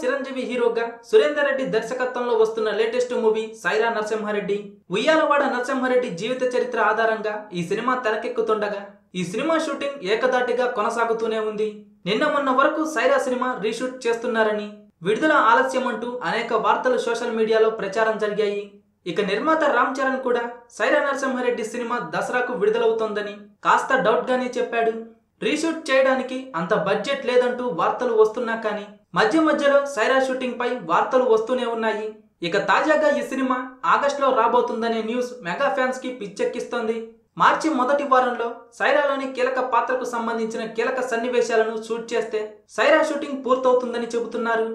చిరంజీవి హీరోగా సురేందర్ రెడ్డి దర్శకత్వంలో వస్తున్న లేటెస్ట్ మూవీ సైరా నరసింహారెడ్డి. ఉయ్యాలవాడ నరసింహారెడ్డి జీవిత చరిత్ర ఆధారంగా ఈ సినిమా తెరకెక్కుతుండగా ఈ సినిమా షూటింగ్ ఏకదాటిగా కొనసాగుతూనే ఉంది. నిన్న మొన్న వరకు సైరా సినిమా రీషూట్ చేస్తున్నారని విడుదల ఆలస్యం అంటూ అనేక వార్తలు సోషల్ మీడియాలో ప్రచారం జరిగాయి. ఇక నిర్మాత రామ్ చరణ్ కూడా సైరా నరసింహారెడ్డి సినిమా దసరాకు విడుదలవుతోందని కాస్త డౌట్గానే చెప్పాడు. రీషూట్ చేయడానికి అంత బడ్జెట్ లేదంటూ వార్తలు వస్తున్నా కానీ మధ్య మధ్యలో సైరా షూటింగ్ పై వార్తలు వస్తూనే ఉన్నాయి. ఇక తాజాగా ఈ సినిమా ఆగస్టులో రాబోతుందనే న్యూస్ మెగా ఫ్యాన్స్కి పిచ్చెక్కిస్తోంది. మార్చి మొదటి వారంలో సైరాలోని కీలక పాత్రకు సంబంధించిన కీలక సన్నివేశాలను షూట్ చేస్తే సైరా షూటింగ్ పూర్తవుతుందని చెబుతున్నారు.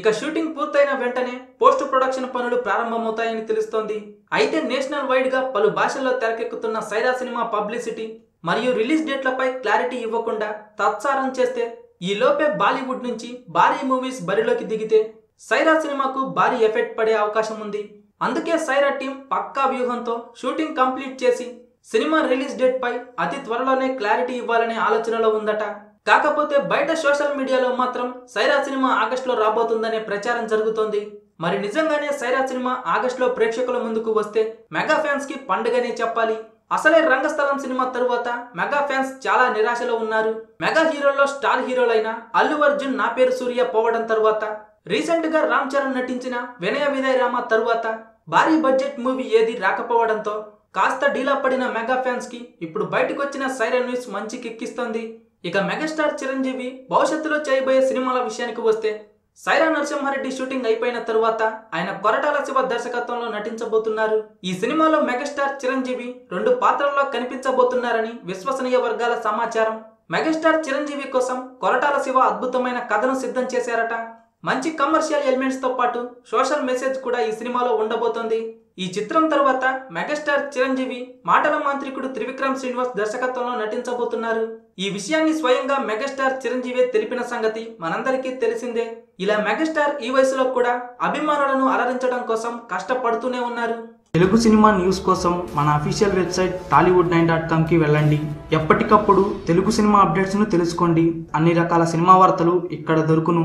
ఇక షూటింగ్ పూర్తయిన వెంటనే పోస్ట్ ప్రొడక్షన్ పనులు ప్రారంభమవుతాయని తెలుస్తోంది. అయితే నేషనల్ వైడ్గా పలు భాషల్లో తెరకెక్కుతున్న సైరా సినిమా పబ్లిసిటీ మరియు రిలీజ్ డేట్లపై క్లారిటీ ఇవ్వకుండా తత్సారం చేస్తే ఈ లోపే బాలీవుడ్ నుంచి భారీ మూవీస్ బరిలోకి దిగితే సైరా సినిమాకు భారీ ఎఫెక్ట్ పడే అవకాశం ఉంది. అందుకే సైరా టీం పక్కా వ్యూహంతో షూటింగ్ కంప్లీట్ చేసి సినిమా రిలీజ్ డేట్ పై అతి త్వరలోనే క్లారిటీ ఇవ్వాలనే ఆలోచనలో ఉందట. కాకపోతే బయట సోషల్ మీడియాలో మాత్రం సైరా సినిమా ఆగస్టులో రాబోతుందనే ప్రచారం జరుగుతోంది. మరి నిజంగానే సైరా సినిమా ఆగస్టులో ప్రేక్షకుల ముందుకు వస్తే మెగా ఫ్యాన్స్కి పండుగనే చెప్పాలి. అసలే రంగస్థలం సినిమా తరువాత మెగా ఫ్యాన్స్ చాలా నిరాశలో ఉన్నారు. మెగా హీరోల్లో స్టార్ హీరోలైన అల్లు అర్జున్ నా పేరు సూర్య పోవడం తరువాత రీసెంట్గా రామ్ చరణ్ నటించిన వినయ వినయ రామ తరువాత భారీ బడ్జెట్ మూవీ ఏది రాకపోవడంతో కాస్త డీలా పడిన మెగా ఫ్యాన్స్కి ఇప్పుడు బయటకు వచ్చిన సైరన్ న్యూస్ మంచి కిక్కిస్తోంది ఇక మెగాస్టార్ చిరంజీవి భవిష్యత్తులో చేయబోయే సినిమాల విషయానికి వస్తే సైరా నరసింహారెడ్డి షూటింగ్ అయిపోయిన తరువాత ఆయన కొరటాల శివ దర్శకత్వంలో నటించబోతున్నారు. ఈ సినిమాలో మెగాస్టార్ చిరంజీవి రెండు పాత్రల్లో కనిపించబోతున్నారని విశ్వసనీయ వర్గాల సమాచారం. మెగాస్టార్ చిరంజీవి కోసం కొరటాల శివ అద్భుతమైన కథను సిద్ధం చేశారట. మంచి కమర్షియల్ ఎలిమెంట్స్తో పాటు సోషల్ మెసేజ్ కూడా ఈ సినిమాలో ఉండబోతోంది. ఈ చిత్రం తర్వాత మెగాస్టార్ చిరంజీవి మాటల మాంత్రికుడు త్రివిక్రమ్ శ్రీనివాస్ దర్శకత్వంలో నటించబోతున్నారు. ఈ విషయాన్ని స్వయంగా మెగాస్టార్ చిరంజీవి తెలిపిన సంగతి మనందరికీ తెలిసిందే. ఇలా మెగాస్టార్ ఈ వయసులో కూడా అభిమానులను అలరించడం కోసం కష్టపడుతూనే ఉన్నారు. తెలుగు సినిమా న్యూస్ కోసం మన official website Tollywood nine dot కామ్కి వెళ్ళండి. ఎప్పటికప్పుడు తెలుగు సినిమా అప్డేట్స్ను తెలుసుకోండి. అన్ని రకాల సినిమా వార్తలు ఇక్కడ దొరుకును.